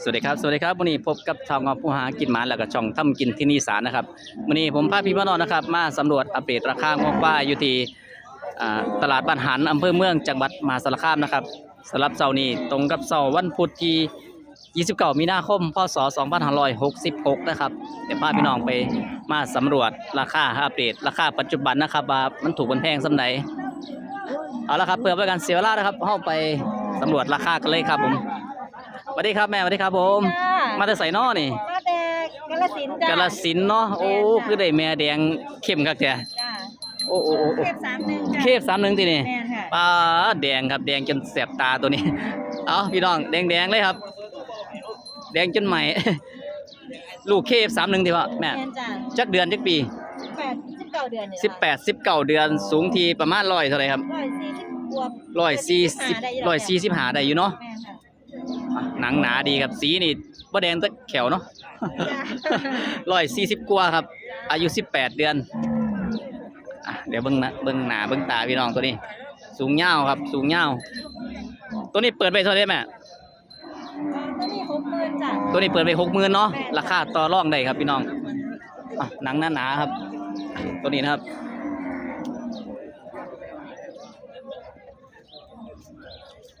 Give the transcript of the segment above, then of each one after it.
สวัสดีครับ สวัสดีครับวันนี้พบกับชาวงอผู้หากินหมาแล้วก็ช่องทำกินที่นี่สารนะครับวันนี้ผมพาพี่พี่น้องนะครับ มาสำรวจอัปเดตราคางอกว่าอยู่ที่ตลาดบ้านหันอำเภอเมืองจังหวัดมหาสารคามนะครับสำหรับเสาร์นี้ตรงกับเสาร์วันพุธที่ 29 มีนาคม พศ 2566 นะครับเดี๋ยวพาพี่น้องไปมาสำรวจราคาอัปเดตราคาปัจจุบันนะครับว่ามันถูกมันแพงสำไหนเอาละครับเพื่อเป็นการเสียเวลานะครับเข้าไปสำรวจราคากันเลยครับผม สวัสดีครับแม่สวัสดีครับผม จ้ามาแต่ใส่นอนี่มาแต่กาลสินธุ์จ้ากาลสินธุ์เนาะโอ้คือได้แม่แดงเข้มคักแท้จ้าโอ้โอ้โอ้โอ้เทพสามหนึ่งจ้าเคฟสามหนึ่งทีนี่แม่นค่ะปลาแดงครับแดงจนแสบตาตัวนี้ เอาพี่น้องแดงแดงๆเลยครับ แดงจนใหม่ ลูกเคฟสามหนึ่งทีว่าแม่แม่นจ้าจักเดือนจักปีแปดสิบเก้าเดือนนี่สิบแปดสิบเก้าเดือนสูงทีประมาณร้อยเท่าไหรครับ ร้อยสี่สิบบวกร้อยสี่สิบร้อยสี่สิบหาได้อยู่เนาะแม่นค่ะอะ หนังหนาดีครับ สีนี่บ่แดงแตะแขวเนาะจ้าร้อยสี่สิบกว่าครับ อายุสิบแปดเดือนอะเดี๋ยวเบิ้งหนะเบิ้งหนาเบิ้งตาพี่น้องตัวนี้ สูงเงาวครับ สูงเงาวตัวนี้เปิดไปเท่าไหร่แม่ตัวนี้หกหมื่นจ้าตัวนี้เปิดไปหกหมื่นเนาะแม่นราคาต่อรองได้ครับพี่น้องอะหนังหนาหนาๆครับ ตัวนี้นะครับ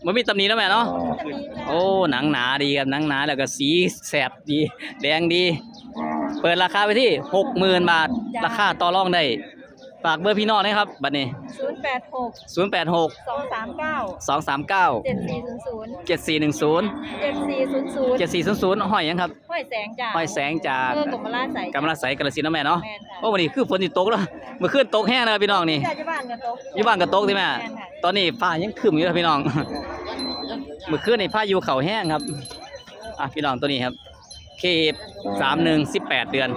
มันมีตำหนิแล้วแม่เนาะตัวนี้จ้าโอ้หนังหนาดีครับหนังหนาแล้วก็สีแสบดีแดงดี เปิดราคาไปที่หกหมื่นบาท ราคาต่อรองได้ฝากเบอร์พี่น้องนะครับบัดนี้ศูนย์แปดหกศูนย์แปดหกสองสามเก้าสองสามเก้าเจ็ดสี่ศูนย์ศูนย์เจ็ดสี่หนึ่งศูนย์เจ็ดสี่ศูนย์ศูนย์เจ็ดสี่ศูนย์ศูนย์ห้อยยังครับห้อยแสงจ้าห้อยแสงจากเออกรมราชใส่กำลังใสกระสินธุ์นะแม่เนาะแม่นค่ะโอ้วันนี้คือฝนติตกแล้วเมื่อคืนตกแห้งนะครับพี่น้องนี่จ้าจะบ้านกับโต๊ะอยู่บ้านก็ตกที่แม่แม่นค่ะตอนนี้ฟ้ายังครึมอยู่นะพี่น้องเมื่อคืนนี่พายุเขาแห้งครับอะพี่น้องตัวนี้ครับเคสามหนึ่งสิบแปดเดือน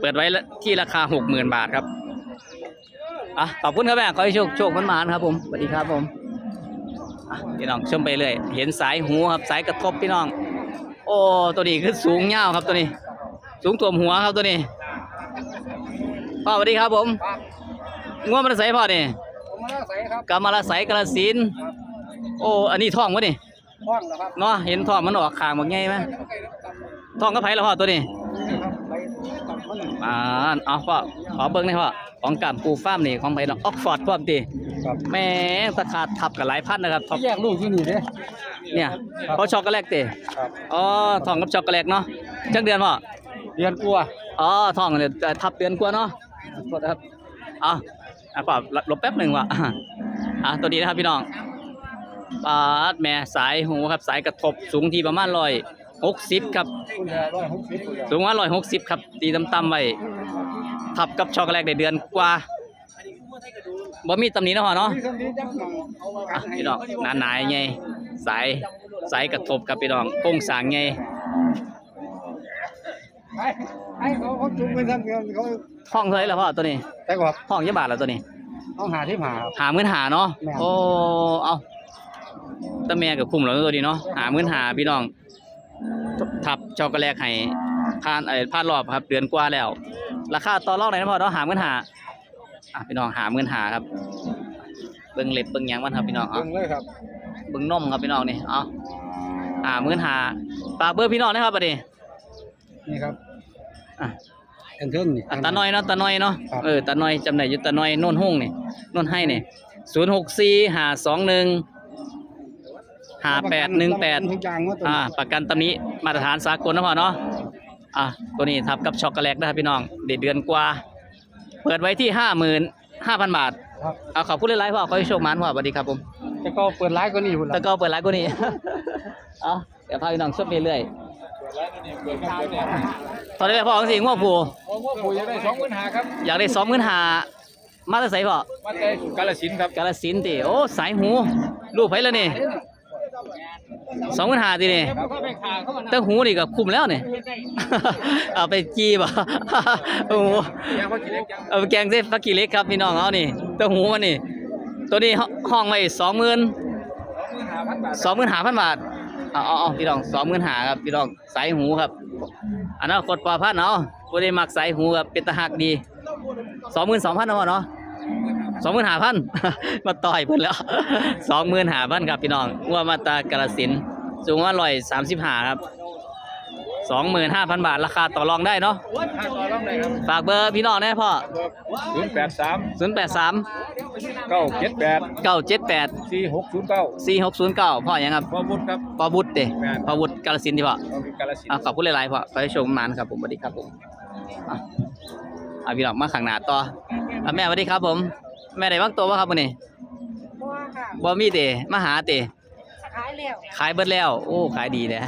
เปิดไว้ที่ราคาหกหมื่นบาทครับอะขอบคุณครับแม่ขอให้โชคโชคมันมานๆครับผมสวัสดีครับผมอะพี่น้องชมไปเลย เห็นสายหูครับสายกระทบพี่น้อง โอ้ตัวนี้คือสูงเงาวครับตัวนี้ สูงท่วมหัวครับตัวนี้พ่อสวัสดีครับผมง่วงมันใส่พ่อนี่ผมมาใส่ครับกำมะละใสกระสินธุ์โอ้อันนี้ท้องวะนี่ ห้องนะครับเนาะเห็นท้องมันออกขางบักไงไหมท้องก็ไผแล้วพ่อตัวนี้ไปตับมันอ่าเอาพ่อขอเบิ่งหน่อยพ่อของกามปูฟาร์มนี่ของไผน้องออกฟอร์ดพร้อมติครับแม่งตะขาดทับกับหลายพันนะครับท็อปแยกลูกที่นี่เด้เนี่ยเพราะช็อกโกแลตติครับอ๋อท้องกับช็อกโกแลตเนาะจักเดือนพ่อเดือนกลัวอ๋อท้องเนี่ยเอ่อทับเดือนกว่าเนาะโทษนะครับเอาอะพ่อลบแป๊บหนึ่งว่ะอะตัวนี้นะครับพี่น้อง ปาดแม่สายหูครับสายกระทบสูงที่ประมาณร้อยหกสิบครับคุณยายร้อยหกสิบสูงประมาณร้อยหกสิบครับตีต่ำๆไว้ทับกับช็อกโกแลตได้เดือนกว่าบ่มีตำหนินะพ่อเนาะที่สำลีจักหน่องเอาไว้อะพี่น้องหนาหนาไงสายสายกระทบกับพี่น้องโครงสร้างไงไปให้เขาเขาจุงไปทางเดียวเขาห้องเท่าไหร่แล้วพ่อตัวนี้แต่ก็ห้องยี่บาทแล้วตัวนี้ต้องหาที่หาหามื่นหาเนาะแม่นโอ้เอา ตะแม่กับคุ้มแล้วตัวนี้เนาะหามื่นหาพี่น้อง ทับช็อกโกแลตให้ผ่านไอ้ผ่านรอบครับ เดือนกว่าแล้ว ราคาต่อรองไหนนะพ่อเนาะหามื่นหาอะพี่น้องหามื่นหาครับ เบิ่งเล็บเบิ่งหยังมันครับพี่น้องเอาเบิ่งเลยครับเบิ่งนมครับพี่น้องนี่เอาหามื่นหาฝากเบอร์พี่น้องนะครับบัดนี้นี่ครับอะเอ็นเทิงนี่ อะตาน้อยเนาะตาน้อยเนาะครับ เออตาน้อยจำได้อยู่ตาน้อยโน่นห้องนี่โน่นให้นี่ศูนย์หกสี่ห้าสองหนึ่ง ห้าแปดหนึ่งแปดทุกอย่างว่าตัวอ่าประกันตำนี้มาตรฐานสากลนะพ่อเนาะอะตัวนี้ทับกับช็อกโกแลตนะครับพี่น้องเด็ดเดือนกว่า เปิดไว้ที่ห้าหมื่นห้าพันบาทครับเอาขอบคุณหลายๆพ่อขอให้โชคมันพ่อสวัสดีครับผมแต่ก็เปิดร้านก็นี่พุ่นแต่ละก็เปิดร้านกูนี่เอาเดี๋ยวพาพี่น้องชมไปเรื่อยเปิดร้านก็นี่เปิดครับเปิดเนี่ยตอนนี้พ่อของสิงห์ว่าผู้ผมว่าปู่จะได้สองปัญหาครับอยากได้สองหมื่นหามาแตะใส่พ่อมาแต่กาลสินธุ์ครับกาลสินธุ์ติโอ้สายหูรูปไผแล้วนี่ สองหมื่นหาตินี่เขาไปขาเขามาแต่หูนี่ก็คุ้มแล้วนี่เอาไปจีบ่โอ้โหยังมากินเล็กยังเอาไปแกงเส้นฟักกี้เล็กครับพี่น้องเอานี่แต่หูมันนี่ ตัวนี้ห้องไว้สองหมื่นสองหมื่นห้าพันบาทสองหมื่นหาพันบาทเอาเอาเอาพี่น้องสองหมื่นหาครับพี่น้องสายหูครับอันนั้นกดปอพันเอาผู้ใดมักสายหูครับเป็นตะหักดีสองหมื่นสองพันเนาะเนาะ สองหมื่นหาพันมาต่อยเพิ่นแล้วสองหมื่นหาพันครับพี่น้องว่ามาตากาลสินธุ์สูงว่าร้อยสามสิบห้าครับสองหมื่นห้าพันบาท ราคาต่อรองได้เนาะค่าต่อรองได้ครับฝากเบอร์พี่น้องนะพ่อศูนย์แปดสามศูนย์แปดสามเก้าเจ็ดแปดเก้าเจ็ดแปดสี่หกศูนย์เก้าสี่หกศูนย์เก้าพ่อยังครับพ่อบุญครับพ่อบุตรเด้แม่นพ่อบุตรกาลสินธุ์ที่พ่อเราเป็นกาลสินอะธุ์ขอบคุณหลายๆพ่อขอให้โชคมานครับผมสวัสดีครับผมอะอะพี่น้องมาข้างหน้าต่ออะแม่สวัสดีครับผม แม่ได้วางตัวบ่ครับมื้อนี้บัวค่ะบ่มีเตมาหาเตขายแล้วขายเบิดแล้ว โอ้ขายดีแท้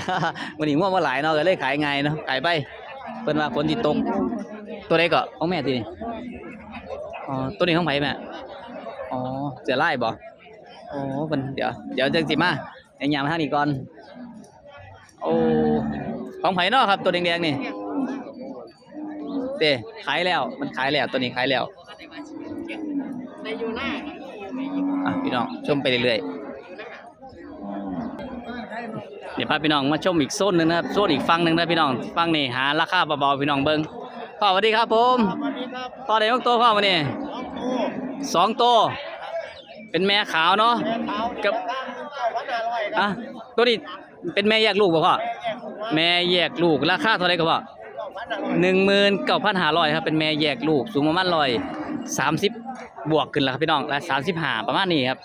วันนี้ง่วงมาหลายเนาะก็เลยขายง่ายเนาะขายไปเพิ่นว่าคนที่ตกตัวใดก็ของแม่ตินี่อ๋อตัวนี้ของไผแม่อ๋อเสือลายบ่อ๋อเพิ่นเดี๋ยวเดี๋ยวจังสิมาอย่างยามมาทางนี้ก่อนโอ้ของไผเนาะครับ ตัวแดงๆนี่เต้ขายแล้วมันขายแล้วตัวนี้ขายแล้ว อะพี่น้องชมไปเรื่อยๆเดี๋ยวพาพี่น้องมาชมอีกโซนหนึ่งนะครับโซนอีกฝั่งหนึ่งนะพี่น้องฝั่งนี้หาราคาเบาๆพี่น้องเบิ้งพ่อสวัสดีครับผมพ่อได้ยกตัวพ่อมาเนี่ยสองตัวเป็นแม่ขาวเนาะกับอะตัวนี้เป็นแม่แยกลูกป่ะพ่อแม่แยกลูกราคาเท่าไหรครับพ่อ หนึ่งหมื่นเก้าพันห้าร้อยครับเป็นแม่แยกลูกสูงประมาณร้อยสามสิบบวกขึ้นแล้วครับพี่น้องและสามสิบห้าประมาณนี้ครับ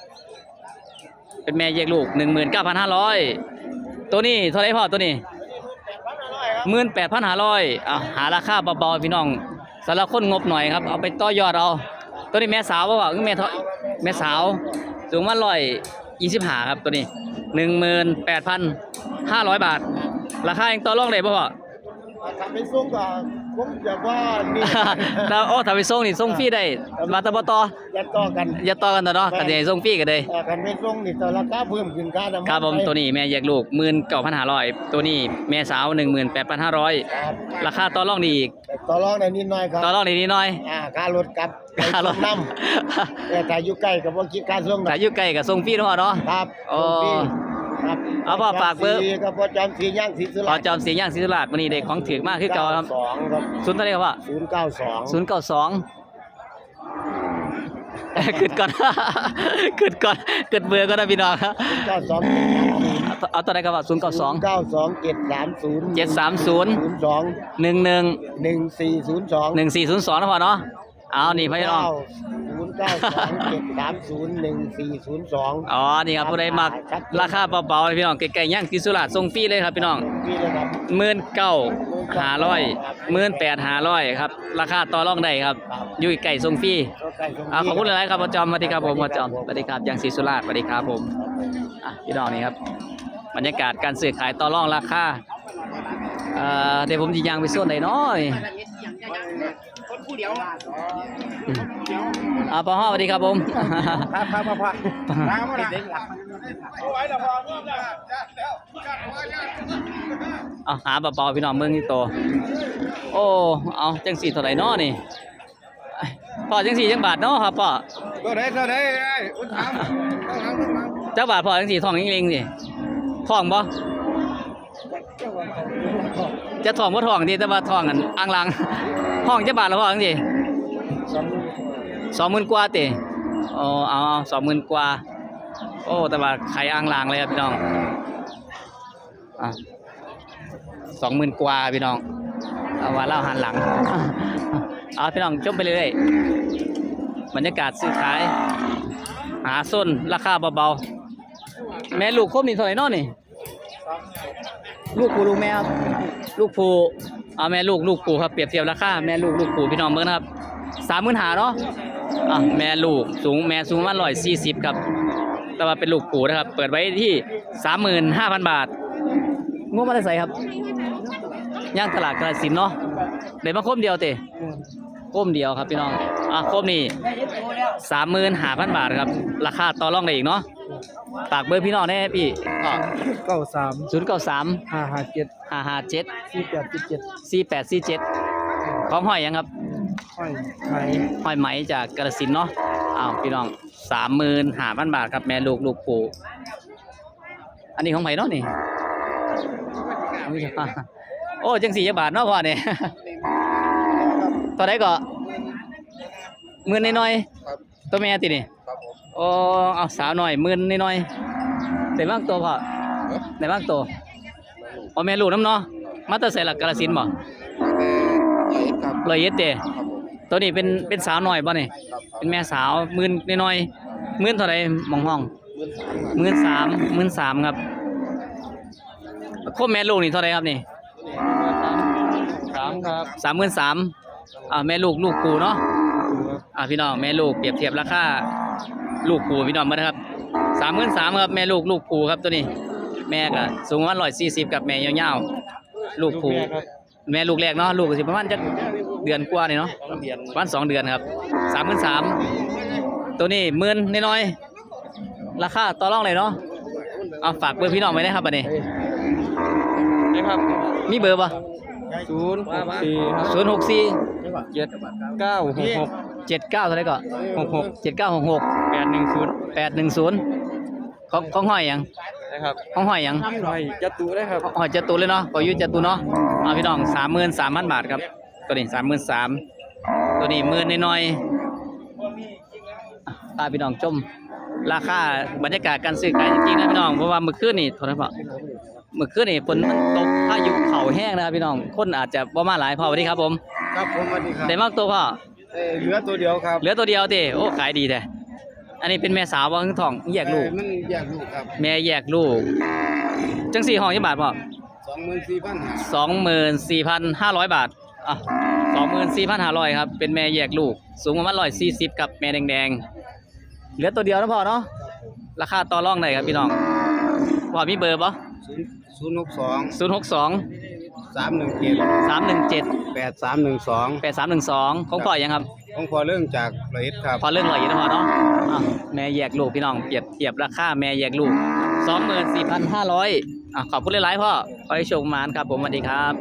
เป็นแม่แยกลูกหนึ่งหมื่นเก้าพันห้าร้อยตัวนี้เท่าไหรพ่อตัวนี้หมื่นแปดพันห้าร้อยอะหาราคาเบาๆพี่น้องสำหรับคนงบหน่อยครับเอาไปต่อยอดเอาตัวนี้แม่สาวเปล่าคือแม่เท่าแม่สาวสูงมาร้อยยี่สิบห้าครับตัวนี้หนึ่งหมื่นแปดพันห้าร้อยบาท ราคายังต่อรองได้ป่ะพ่อ ทำเป็นส่งก็ผมอยากว่านี่ แล้วโอ้ถ้าไปส่งนี่ส่งฟรีได้มาตะบต่อยัดต่อกันอย่าต่อกันต่อเนาะกันจะส่งฟรีกันเลยแต่กันเป็นส่งนี่แต่ราคาเพิ่มขึ้นค่าน้ำนครับผมไปตัวนี้แม่แยกลูกหมื่นเก้าพันห้าร้อยตัวนี้แม่สาวหนึ่งหมื่นแปดพันห้าร้อยครับราคาต่อรองดีอีกต่อรองได้นิดหน่อยครับต่อรองดีนิดหน่อยอ่าค่ารถกลับค่ารถน้ำแต่ถ้าอยู่ใกล้ก็บ่คิดค่าส่งแต่อยู่ไกลกับส่งฟรีเนาะเนาะครับโอ้ส่งฟรี ครับเอาพ่อฝากเบอร์สีก็พอจอมสีย่างสีสุขอราษฎร์จอมเสียงย่างศิริราชวันนี้ได้ของถือมากคือเก่าครับสองครับศูนย์เท่าไหรครับว่าศูนย์เก้าสองศูนย์เก้าสองขึ้นก่อนขึ้นก่อนขึ้นเบอร์ก็ได้พี่น้องครับศูนย์เก้าสองเอาเอาตัวไหนครับว่าศูนย์เก้าสองเก้าสองเจ็ดสามศูนย์เจ็ดสามศูนย์ศูนย์สองหนึ่งหนึ่งหนึ่งสี่ศูนย์สองหนึ่งสี่ศูนย์สองนะพ่อเนาะเอานี่พี่น้องศูนย์ เก้าสองเจ็ดสามศูนย์หนึ่งสี่ศูนย์สองอ๋อ นี่ครับผู้ใดมักราคาเบาๆพี่น้องไกลๆย่างที่สุราษฎร์ส่งฟรีเลยครับพี่น้องพี่เลยครับหมื่นเก้าหาร้อยหมื่นแปดหาร้อยครับ ราคาต่อรองได้ครับ อยู่ไก่ส่งฟรีก็ใกล้ตรงนี้ อ่าขอบคุณหลายๆครับพ่อจอมสวัสดีครับผมพ่อจอมสวัสดีครับย่างศรีสุราษฎร์สวัสดีครับผมอะพี่น้องนี่ครับ บรรยากาศการซื้อขายต่อรองราคาเอ่อเดี๋ยวผมจะย่างไปส่วนไหนน้อย อ่าพ่อฮอสวัสดีครับผมครับครับครับครับครับมาเด็กหลักเอาหาเบาๆพี่น้องเมืองนี่โตโอ้เอาจังสี่เท่าไหร่น้อนี่พ่อจังสี่จังบาทเนาะครับพ่อตัวไหนตัวไหนไอ้อุ้นถามต้องถามต้องถามจักบาทพ่อจังสี่ทองยิงลิงสิทองบ่ จะทองบ่ทองดีแต่ว่าทองอันอ่างลังห้องจักบาทละพ่อจังสี่สองสองหมื่นกว่าติอ๋อเอาเอาสองหมื่นกว่า โอ้ แต่ว่าไข่อ่างลางเลยครับพี่น้องอะสองหมื่นกว่าพี่น้องเอาว่าเล่าหันหลัง เอาพี่น้องชมไปเรื่อยๆบรรยากาศซื้อขาย หาส้นราคาเบาๆ แม่ลูกครบนี่เท่าไหร่เนอนี่ ลูกผูลูกแม่ครับลูกผูเอาแม่ลูกลูกผูครับเปรียบเทียบราคาแม่ลูกลูกผูพี่น้องเบิ่งนะครับสามหมื่นหาเนาะอะแม่ลูกสูงแม่สูงประมาณร้อยสี่สิบครับ แต่ว่าเป็นลูกผูนะครับ เปิดไว้ที่สามหมื่นห้าพันบาทงบมาได้ใส่ครับย่างตลาดกระสินเนาะเดี๋ยวมาคมเดียวเตะคมเดียวครับพี่น้องอะคมนี่สามหมื่นห้าพันบาทครับ ราคาต่อรองได้อีกเนาะ ฝากเบอร์พี่น้องแน่พี่ก็เก้าสามศูนย์เก้าสามห้าห้าเจ็ดห้าห้าเจ็ดสี่แปดสิบเจ็ดสี่แปดสี่เจ็ดของห้อยยังครับห้อยไหมห้อยไหมจากกระสินธุ์เนาะอ้าวพี่น้องสามหมื่นห้าพันบาทครับแม่ลูกลูกปู่อันนี้ของไหเนาะนี่ของพี่อ่าโอ้จังสี่จังบาทเนาะพ่อเนี่ยตัวไหนก็หมื่นน้อยครับๆตัวแม่ตินี่ครับผม โอ้เอาสาวหน่อยหมื่นน้อยๆเต็มบ้างตัวพ่อได้บ้างตัวอ๋อแม่ลูกน้ำเนาะมาแตอร์ใส่หลักกาลสินธุ์บ่ครับร้อยเอ็ดเด้ครับผมตัวนี้เป็นเป็นสาวหน่อยบ่นี่เป็นแม่สาวหมื่นน้อยๆหมื่นเท่าไหร่หมองห้องเงินสามหมื่นสามหมื่นสามครับโคมแม่ลูกนี่เท่าไหร่ครับนี่สามครับสามหมื่นสามอ่าแม่ลูกลูกกูเนาะ อ่าพี่น้องแม่ลูกเปรียบเทียบราคา ลูกกูพี่น้องมานะครับสามหมื่นสามครับแม่ลูกลูกกูครับตัวนี้ แม่ก็สูงประมาณร้อยสี่สิบกับแม่ยาวๆลูกกูแม่ลูกแรกเนาะลูกก็สิประมาณจะเดือนกว่านี่เนาะเดือนประมาณสองเดือนครับสามหมื่นสามตัวนี้หมื่นน้อยๆราคาต่อรองเลยเนาะเอาฝากเบอร์พี่น้องไว้นะครับบัดนี้นะครับมีเบอร์ปะศูนย์สี่ศูนย์หกสี่เจ็ดเก้าหกหก เจ็ดเก้าเท่าไหร่ก็หกหกเจ็ดเก้าหกหกแปดหนึ่งศูนย์แปดหนึ่งศูนย์ของของห้อยหยังนะครับของห้อยหยังหน่อยจะตูได้ครับห้อยจตุเลยเนาะก็อยุจตุเนาะเอาพี่น้องสามหมื่นสามพันบาทครับ ตัวนี้สามหมื่นสามตัวนี้หมื่นน้อยๆพาพี่น้องชมราคาบรรยากาศการซื้อขายจริงๆนะพี่น้องเพราะว่าเมื่อคืนนี่โทษนะพ่อเมื่อคืนนี่ฝนมันตกพายุเข่าแห้งนะครับพี่น้องคนอาจจะบ่มาหลายพอสวัสดีครับผม ครับผมสวัสดีครับได้มากตัวพ่อเอ่อเหลือตัวเดียวครับเหลือตัวเดียวติโอ้ขายดีแท้อันนี้เป็นแม่สาวบ่คือท้องแยกลูก เอ่อมันแยกลูกครับแม่แยกลูก จังสี่ห้องยี่บาทพ่อ สองหมื่นสี่พันห้าสองหมื่นสี่พันห้าร้อยบาท อะสองหมื่นสี่พันห้าร้อยครับ เป็นแม่แยกลูก สูงประมาณร้อยสี่สิบกับแม่แดงๆ เหลือตัวเดียวนะพ่อเนาะ ราคาต่อรองได้ครับพี่น้องพ่อมีเบอร์ปะศูนย์ศูนย์หกสองศูนย์หกสองสามหนึ่งเจ็ดสามหนึ่งเจ็ด แปดสามหนึ่งสองแปดสามหนึ่งสองของพ่อยังครับผมพอเรื่องจากร้อยเอ็ดครับพอเรื่องไหลนะพอเนาะอะแม่แยกลูกพี่น้องเปรียบเทียบราคาแม่แยกลูกสองหมื่นสี่พันห้าร้อยอะขอบคุณหลายๆพ่อขอให้โชคมานครับผมสวัสดีครับ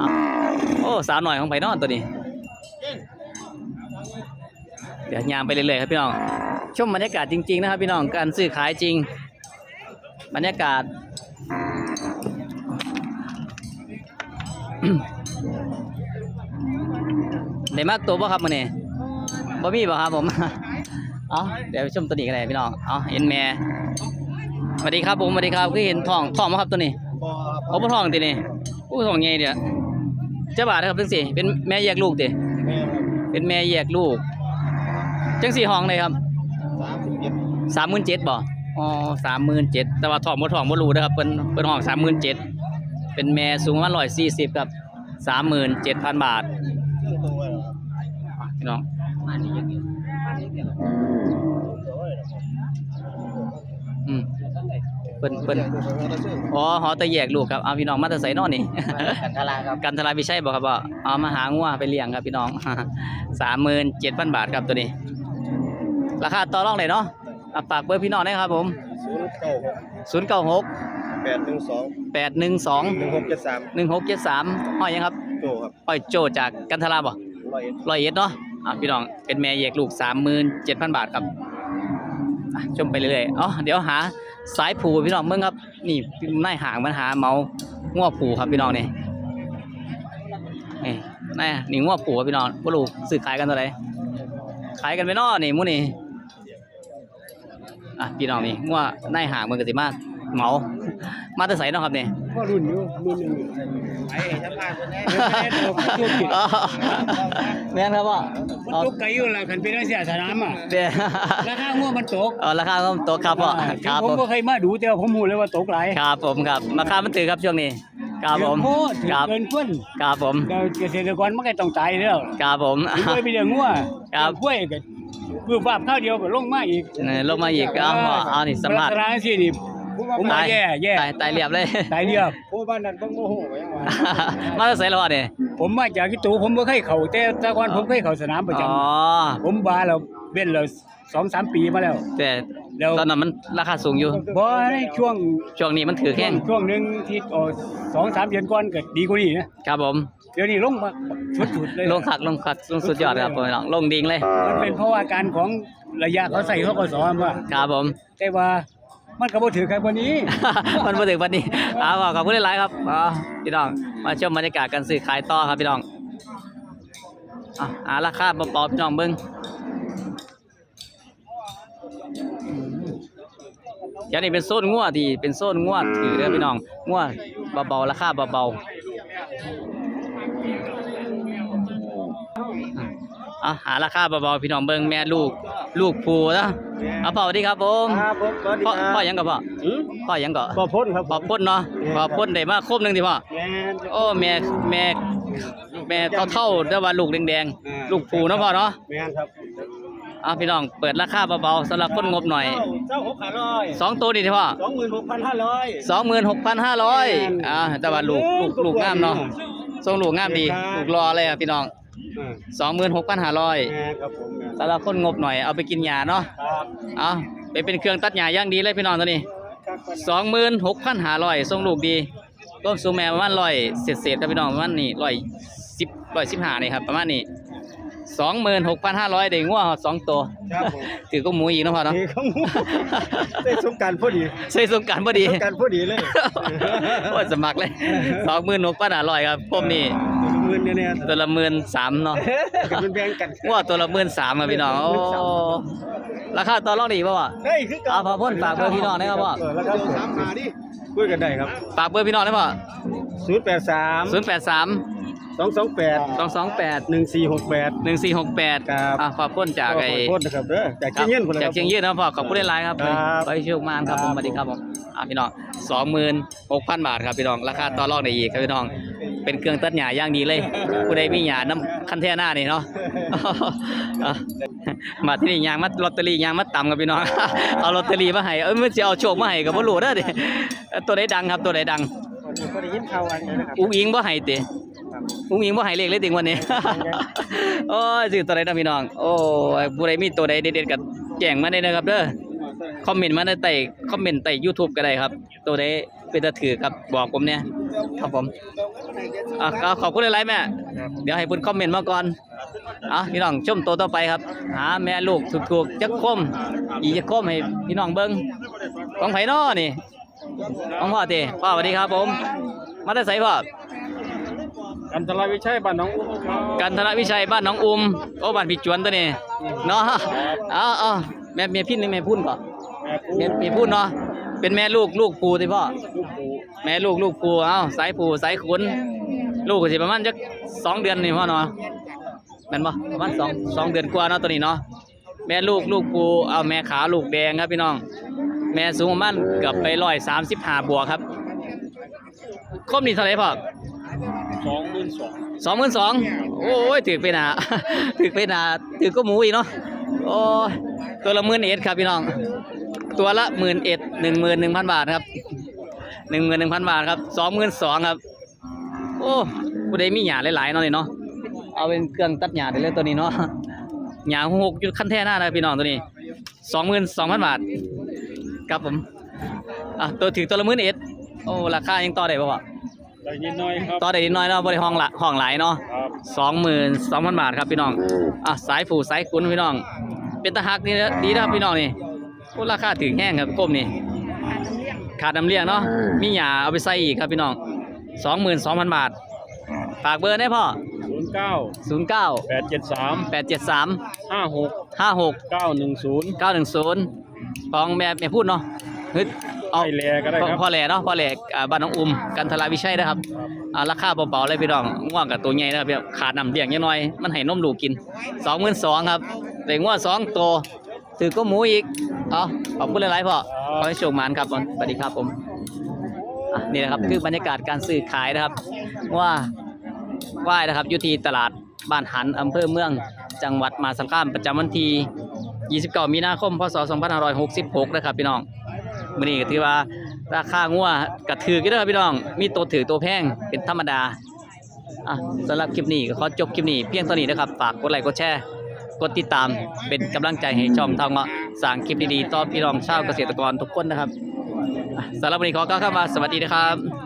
อะโอ้สาวหน่อยของไผ่นอนตัวนี้ เดี๋ยวยามไปเรื่อยๆครับพี่น้องชมบรรยากาศจริงๆนะครับพี่น้องการซื้อขายจริง บรรยากาศ ได้มากตัวบ่ครับมื้อนี้บ่มีบ่ครับผม เอาเดี๋ยวไปชมตัวนี้กันเลยพี่น้อง เอาเห็นแม่สวัสดีครับผมสวัสดีครับคือเห็นทองทองบ่ครับตัวนี้เอาบ่ทองตินี่อู้ทองใหญ่เด้อเจ้าบาทนะครับจังซี่เป็นแม่แยกลูกติเป็นแม่แยกลูก จังสี่ห้องเลยครับสามสิบเจ็ด37,000บ่อ๋อ37,000แต่ว่าทองบ่ทองบ่รู้นะครับเพิ่นเพิ่นห้อง37,000เป็นแม่สูงประมาณ140ครับ37,000บาท พี่น้องอืมเพิ่นเพิ่นอ๋อหอตะแยกลูกครับเอาพี่น้องมาแต่ไสนอนนี่กันทลาครับกันทราวิชัยบอกครับว่าเอามาหางัวไปเลี้ยงครับพี่น้องสามหมื่นเจ็ดพันบาทครับตัวนี้ ราคาต่อรองเลยเนาะอะฝากเบอร์พี่น้องได้ครับผมศูนย์เก้าหกศูนย์เก้าหกแปดหนึ่งสองแปดหนึ่งสองหนึ่งหกเจ็ดสามหนึ่งหกเจ็ดสามห้อยยังครับโจครับห้อยโจจากกันทราบ่ร้อยเอ็ดร้อยเอ็ดเนาะ อะพี่น้องเป็นแม่แยกลูกสามหมื่นเจ็ดพันบาทครับชมไปเรื่อยๆอ๋อเดี๋ยวหาสายผูพี่น้องเมื่งครับ นี่นายห่างมันหาเมางัวผูครับพี่น้องนี่นี่นายนี่งัวผูครับพี่น้องบ่รู้ซื้อขายกันเท่าไหร่ขายกันไปนาะนี่มู่นี่อะพี่น้องนี่งัวนายห่างมันก็สิมาเมามาแต่ไสเนาะครับเนี่ ก็รุ่นอยู่รุ่นหนึ่งไอ้ชาวบ้านคนนี้อ๋อแม่นครับพ่ออ๋อตกไก่อยู่ล่ะคันเป็นเสียสนามอะเดี๋ยวราคางัวมันตกเออราคาก็ตกครับพ่อครับผมผมบ่เคยมาดูแต่ว่าผมรู้เลยว่าตกหลายครับผมครับราคามันถือครับช่วงนี้ครับผมเดือนโคตรถึงครับเกินคนครับผมแต่เกษตรกรมันก็ต้องตายแล้วครับผมถึงเคยไปเลี้ยงงัวครับกล้วยก็คือฟาบข้าวเดียวก็ลงมาอีกเออลงมาอีกเอาพ่อเอานี่สัมภาษณ์ลักษ ณะสินี่ผมว่าแย่แย่ตายตายเรียบเลย ตายเรียบผู้บ้านนั้นต้องโมโหไว้ยังไงมาจะใส่รอดเนี่ยผมมาจากที่ตูผมบ่เคยเข้าแต่แต่ก่อนผมเคยเข้าสนามประจำอ๋อผมบาแล้วเว้นแล้ว2-3ปีมาแล้ว แต่แล้วตอนนั้นมันราคาสูงอยู่บ่ในช่วงช่วงนี้มันถือแข้งช่วงหนึงที่โอ้2-3เดือนก่อนก็ดีกว่านี้นะครับผม เดี๋ยวนี้ลงมาชุดๆเลยลงขักลงขักลงสุดยอดครับผมน้องลงดิ่งเลย มันเป็นเพราะว่าการของระยะเขาใส่เขาก็สอนว่าครับผม แต่ว่า มันก็บ่ถือกันวันนี้ มันมาถึงวันนี้เอาขอบคุณหลายๆครับอ๋อพี่น้อง มาชมบรรยากาศการซื้อขายต่อครับพี่น้องอะหาราคาเบาๆพี่น้องเบิ้งเดี๋ยวนี้เป็นโซนงัวที่เป็นโซนงัวถือเด้อพี่น้องงัวเบาๆราคาเบาๆ อะหาราคาเบาๆพี่น้องเบิ่งแม่ลูกลูกผูนะเอาพ่อสวัสดีครับผมครับผมสวัสดีพ่อครับพ่อหยังกับพ่อหืมพ่อหยังก็พ่อพ้นครับพ่อพ่นเนาะพ่อพ่นได้มาครบหนึงที่พ่อแม่นโอ้แม่แม่แม่เท่าๆแต่ว่าลูกแดงๆลูกผูเนาะพ่อเนาะแม่นครับอะพี่น้องเปิดราคาเบาๆสำหรับคนงบหน่อยเจ้าหกพันร้อยสองตัวนี่ที่พ่อสองหมื่นหกพันห้าร้อยสองหมื่นหกพันห้าร้อยอ่าแต่ว่าลูกลูกลูกงามเนาะทรงลูกงามดีลูกรอเลยอะพี่น้อง สองหมื่นหกพันห้าร้อยแม่ครับผมแม่สำหรับคนงบหน่อยเอาไปกินยาเนาะครับเอาไปเป็นเครื่องตัดหญ้าอย่างดีเลยพี่น้องตัวนี้สองหมื่นหกพันห้าร้อยทรงลูกดีต้นสูงแม่ประมาณร้อยเศษๆครับพี่น้องประมาณนี้ร้อยสิบร้อยสิบห้านี่ครับประมาณนี้สองหมื่นหกพันห้าร้อยได้งัวสองตัวครับผมถือก็หมูอีกเนาะพ่อเนาะเฮ้ยเขาได้สงกรารพอดีใช้สงกรารพอดี สงกรารพอดีเลยโอ้ยสมัครเลยสองหมื่นหกพันห้าร้อยครับผมนี่ห มื่นเนี่ยเนี่ยตัวละหมื่นสามเนาะกันเป็นแบ่งกันว่าตัวละหมื่นสามครับพี่น้องโอ้ราคาต่อรองดีป่าวะเฮ้ยคือเอาพอพ่นฝากเบอร์พี่น้องได้ครับพ่อเแล้วก็สามหาดิคุยกันได้ครับฝากเบอร์พี่น้องได้ป่ะศูนย์แปดสามศูนย์แปดสามสองสองแปดสองสองแปดหนึ่งสี่หกแปดหนึ่งสี่หกแปดครับอะขอพ่นจากไอ้ขอโทษนะครับเด้อจากครัเชียงยืนบพุ่นเลยจากเชียงยืนนะพ่อขอบคุณหลายๆครับครับไปโชคมานครับผมสวัสดีครับผมอะพี่น้องสองหมื่นหกพันบาทครับพี่น้องราคาต่อรองได้อีกครับพี่น้อง เป็นเครื่องตัดหญ้าอย่างดีเลยผู้ใดมีหญ้าน้ำคันแท่หน้านี่เนาะอะมาที่นี่ยางมาลอตเตอรี่ยางมาต่ำกับพี่น้องเอาลอตเตอรี่มาให้เอ้ยมันจะเอาโชคมาให้กับบ่รู้เด้อดิตัวใดดังครับตัวใดดังก็ได้ยินข่าวอันนี้นะครับอุ้งอิงบ่ให้ติอุ้งอิงบ่ให้เลขเลยติงวันนี้โอ้ยซื้อตัวใดนะพี่น้องโอ้ยผู้ใดมีตัวใดเด็ดๆก็แจ้งมาได้นะครับเด้อคอมเมนต์มาในใต้คอมเมนต์ใต้ YouTube ก็ได้ครับ ตัวใด เป็นตาถือครับบอกผมเนี่ยครับผมอะก็ขอบคุณหลายๆแม่ เดี๋ยวให้เพิ่นคอมเมนต์มาก่อนอะพี่น้องชมตัวต่อไปครับ หาแม่ลูกถูกๆจักคมอีกจักคมให้พี่น้องเบิ่งของไผน้อนี่ของพ่อติพ่อสวัสดีครับผม มาได้ไสพ่ออันตรายวิชัยบ้านน้องอุ้มครับกันธนวิชัยบ้านหน้องอุมโอ้บ้านพี่จวนตัวนี้เนาะเอาเอาแม่แม่พินหรือแม่พุ่นก่อนแม่ปูแม่แม่พุ่นเนาะ เป็นแม่ลูกลูกปูติพ่อ ลูกปูแม่ลูกลูกปูเอ้าสายปูสายขุน ลูกก็สิประมาณจักสองเดือนนี่พ่อเนาะแม่นบ่ประมาณสองสองเดือนกว่าเนาะตัวนี้เนาะแม่ลูกลูกปูเอาแม่ขาลูกแดงครับพี่น้อง แม่สูงประมาณเกือบไปร้อยสามสิบห้าบวกครับครบนี่เท่าไหร่พ่อสองหมื่นสองสองหมื่นสองโอ้ยถือไปหนาถือไปหนาถือก็หมูอีกเนาะโอ้ยตัวละหมื่นเอ็ดครับพี่น้อง ตัวละหมื่นเอ็ดหนึ่งหมื่นหนึ่งพันบาทครับหนึ่งหมื่นหนึ่งพันบาทครับสองหมื่นสองครับ โอ้ผู้ใดมีหยาหลายๆเนาะนี่เนาะเอาเป็นเครื่องตัดหยาได้เลยตัวนี้เนาะหยาหกจุดขั้นแท่หน้านะพี่น้องตัวนี้สองหมื่นสองพันบาทครับผมอะตัวถือตัวละหมื่นเอ็ดโอ้ราคายังต่อได้ป่าวะได้ยินน้อยครับต่อได้นิดหน้อยเนาะบริห้องละห้องหลายเนาะครับสองหมื่นสองพันบาทครับพี่น้องอะสายผูสายคุณพี่น้อง เป็นตะฮักนี่นะดีนะครับพี่น้องนี่ โอ้ราคาถึงแห้งครับก้มนี่ขาดน้ำเลี้ยงเนาะมีหยาเอาไปใส่อีกครับพี่น้องสองหมื่นสองพันบาท ฝากเบอร์ได้พ่อศูนย์เก้าศูนย์เก้าแปดเจ็ดสามแปดเจ็ดสามห้าหกห้าหกเก้าหนึ่งศูนย์เก้าหนึ่งศูนย์ฟองแม่แม่พูดเนาะฮึดเอาไอแลก็ได้พ่อครับพ่อแหล่เนาะพ่อแหล่อ่าบ้านน้องอุ้มกันทลาวิชัยนะครับอ่าราคาเบาๆเลยพี่น้องง่วงกับตัวใหญ่นะครับพี่น้องขาดน้ำเลี้ยงยังน้อยมันให้นมลูกกินสองหมื่นสองครับแต่ง่วงสองตัว ถือก็หมูอีกเอาขอบคุณหลายๆพ่อขอให้โชคหมานครับผมสวัสดีครับผมอะนี่นะครับคือบรรยากาศการซื้อขายนะครับ ว่าว่ายนะครับอยู่ที่ตลาดบ้านหันอำเภอเมือง จังหวัดมหาสารคามประจำวันที่29 มีนาคม พศ 2566 นะครับพี่น้องมื้อนี้ก็ถือว่าราคางัวกระถือกันเด้อพี่น้อง มีตัวถือตัวแพงเป็นธรรมดาอะสำหรับคลิปนี้ก็ขอจบคลิปนี้เพียงเท่านี้นะครับ ฝากกดไลค์กดแชร์ กดติดตามเป็นกำลังใจให้ช่องทางมาสร้างคลิปดีๆต่อพี่น้องชาวเกษตรกรทุกคนนะครับสำหรับวันนี้ขอก้าวเข้ามาสวัสดีนะครับ